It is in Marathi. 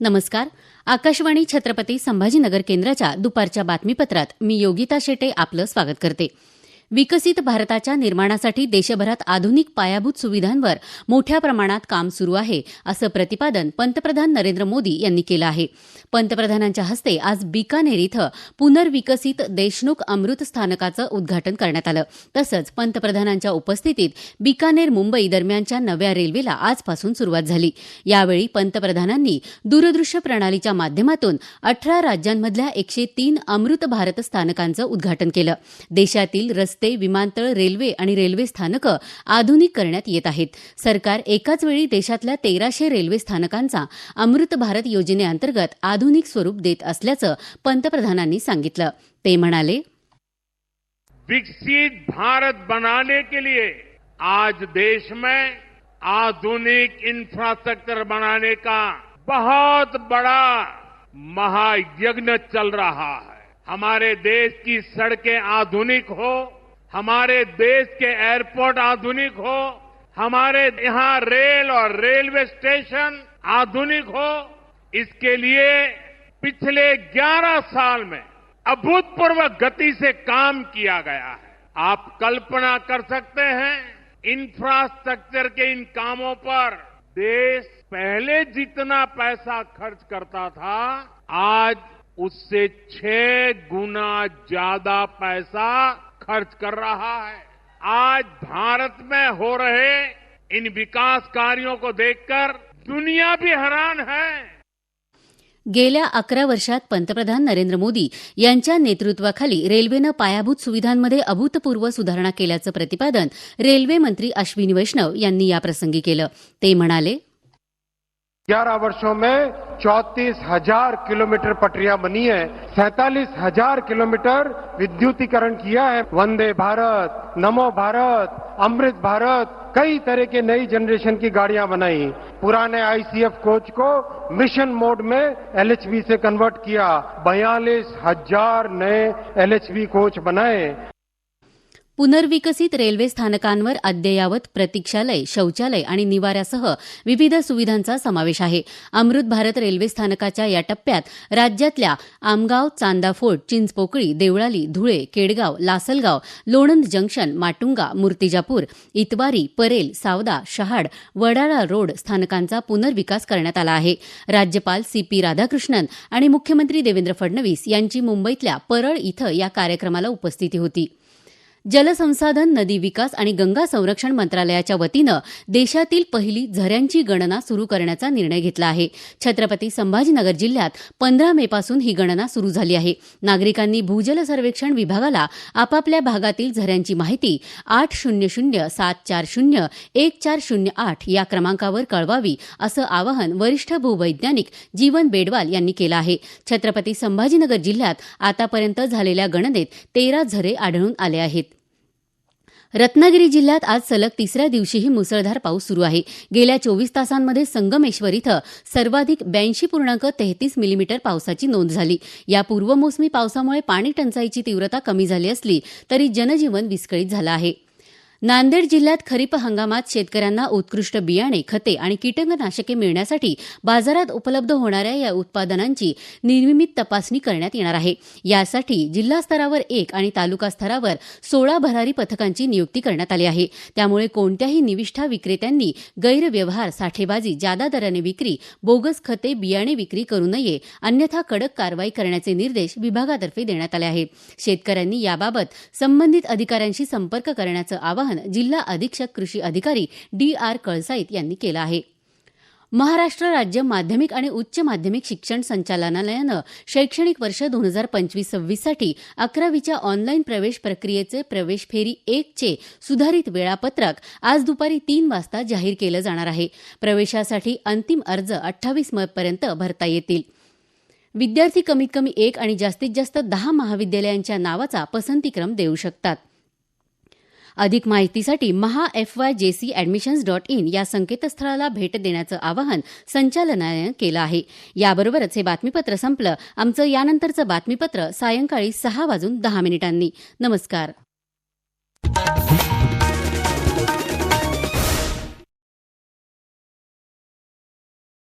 नमस्कार. आकाशवाणी छत्रपती संभाजीनगर केंद्राच्या दुपारच्या बातमीपत्रात मी योगिता शेटे आपलं स्वागत करते. विकसित भारताच्या निर्माणासाठी देशभरात आधुनिक पायाभूत सुविधांवर मोठ्या प्रमाणात काम सुरू आहे असं प्रतिपादन पंतप्रधान नरेंद्र मोदी यांनी केलं आहे. पंतप्रधानांच्या हस्ते आज बिकानेर इथं पुनर्विकसित देशमुख अमृत स्थानकाचं उद्घाटन करण्यात आलं. तसंच पंतप्रधानांच्या उपस्थितीत बिकानेर मुंबई दरम्यानच्या नव्या रेल्वेला आजपासून सुरुवात झाली. यावेळी पंतप्रधानांनी दूरदृश्य प्रणालीच्या माध्यमातून अठरा राज्यांमधल्या एकशे तीन अमृत भारत स्थानकांचं उद्घाटन केलं. देशातील रस्ते विमानतळ रेल्वे आणि रेल्वे स्थानकं आधुनिक करण्यात येत आहेत. सरकार एकाच वेळी देशातल्या तेराशे रेल्वे स्थानकांचा अमृत भारत योजनेअंतर्गत आधुनिक स्वरूप देत असल्याचं पंतप्रधानांनी सांगितलं. ते म्हणाले विकसित भारत बनाने के लिए आज देश में आधुनिक इंफ्रास्ट्रक्चर बनाने का बहुत बड़ा महायज्ञ चल रहा है। हमारे देश की सड़कें आधुनिक हो हमारे देश के एयरपोर्ट आधुनिक हो, हमारे यहाँ रेल और रेलवे स्टेशन आधुनिक हो, इसके लिए पिछले 11 साल में अभूतपूर्व गति से काम किया गया है। आप कल्पना कर सकते हैं इंफ्रास्ट्रक्चर के इन कामों पर देश पहले जितना पैसा खर्च करता था, आज उससे छह गुना ज़्यादा पैसा खर्च कर रहा है। आज भारत में हो रहे इन विकास कार्यों को देखकर दुनिया भी हैरान है। गेल्या अकरा वर्षात पंतप्रधान नरेंद्र मोदी यांच्या नेतृत्वाखाली रेल्वेनं पायाभूत सुविधांमध्ये अभूतपूर्व सुधारणा केल्याचं प्रतिपादन रेल्वे मंत्री अश्विनी वैष्णव यांनी याप्रसंगी केलं. ते म्हणाले ग्यारह वर्षों में चौतीस हज़ार किलोमीटर पटरियाँ बनी है, सैतालीस हज़ार किलोमीटर विद्युतीकरण किया है। वंदे भारत, नमो भारत, अमृत भारत, कई तरह के नई जनरेशन की गाड़ियाँ बनाई। पुराने आईसीएफ कोच को मिशन मोड में एलएचबी से कन्वर्ट किया। बयालीस हज़ार नए एलएचबी कोच बनाए। पुनर्विकसित रेल्वे स्थानकांवर अद्ययावत प्रतीक्षालय शौचालय आणि निवाऱ्यासह विविध सुविधांचा समावेश आहे. अमृत भारत रेल्वे स्थानकाच्या या टप्प्यात राज्यातल्या आमगाव चांदाफोर्ट चिंचपोकळी देवळाली धुळे केडगाव लासलगाव लोणंद जंक्शन माटुंगा मूर्तिजापूर इतवारी परेल सावदा शहाड वडाळा रोड स्थानकांचा पुनर्विकास करण्यात आला आहे. राज्यपाल सी पी राधाकृष्णन आणि मुख्यमंत्री देवेंद्र फडणवीस यांची मुंबईतल्या परळ इथं या कार्यक्रमाला उपस्थिती होती. जलसंसाधन नदी विकास आणि गंगा संरक्षण मंत्रालयाच्या वतीनं देशातील पहिली झऱ्यांची गणना सुरू करण्याचा निर्णय घेतला आहे. छत्रपती संभाजीनगर जिल्ह्यात पंधरा मेपासून ही गणना सुरू झाली आहे. नागरिकांनी भूजल सर्वेक्षण विभागाला आपापल्या भागातील झऱ्यांची माहिती आठ शून्य शून्य सात चार शून्य एक चार शून्य आठ या क्रमांकावर कळवावी असं आवाहन वरिष्ठ भूवैज्ञानिक जीवन बेडवाल यांनी केलं आहे. छत्रपती संभाजीनगर जिल्ह्यात आतापर्यंत झालेल्या गणनेत तेरा झरे आढळून आले आहेत. रत्नागिरी जिल्ह्यात आज सलग तिसऱ्या दिवशीही मुसळधार पाऊस सुरू आहे. गेल्या चोवीस तासांमध्ये संगमेश्वर इथं सर्वाधिक ब्याऐंशी पूर्णांक तेहतीस मिलीमीटर पावसाची नोंद झाली. या पूर्वमोसमी पावसामुळे पाणी टंचाईची तीव्रता कमी झाली असली तरी जनजीवन विस्कळीत झालं आहे. नांदेड जिल्ह्यात खरीप हंगामात शेतकऱ्यांना उत्कृष्ट बियाणे खते आणि कीटकनाशके मिळण्यासाठी बाजारात उपलब्ध होणाऱ्या या उत्पादनांची निर्मित तपासणी करण्यात येणार आहे. यासाठी जिल्हा स्तरावर एक आणि तालुका स्तरावर सोळा भरारी पथकांची नियुक्ती करण्यात आली आहे. त्यामुळे कोणत्याही निविष्ठा विक्रेत्यांनी गैरव्यवहार साठेबाजी जादा दराने विक्री बोगस खते बियाणे विक्री करू नये अन्यथा कडक कारवाई करण्याचे निर्देश विभागातर्फे देण्यात आले आहेत. शेतकऱ्यांनी याबाबत संबंधित अधिकाऱ्यांशी संपर्क करण्याचं आवाहन आवाहन जिल्हा अधीक्षक कृषी अधिकारी डी आर कळसाईत यांनी केलं आहे. महाराष्ट्र राज्य माध्यमिक आणि उच्च माध्यमिक शिक्षण संचालनालयानं शैक्षणिक वर्ष दोन हजार पंचवीस सव्वीससाठी अकरावीच्या ऑनलाईन प्रवेश प्रक्रियेचे प्रवेश फेरी एकचे सुधारित वेळापत्रक आज दुपारी तीन वाजता जाहीर केलं जाणार आहे. प्रवेशासाठी अंतिम अर्ज अठ्ठावीस पर्यंत भरता येतील. विद्यार्थी कमीत कमी एक आणि जास्तीत जास्त दहा महाविद्यालयांच्या नावाचा पसंतीक्रम देऊ शकतात. अधिक माहितीसाठी Maha F Y J C admissions dot in या संकेतस्थळाला भेट देण्याचं आवाहन संचालनालयानं केलं आहे. याबरोबरच हे बातमीपत्र संपलं. आमचं यानंतरचं बातमीपत्र सायंकाळी सहा वाजून दहा मिनिटांनी. नमस्कार.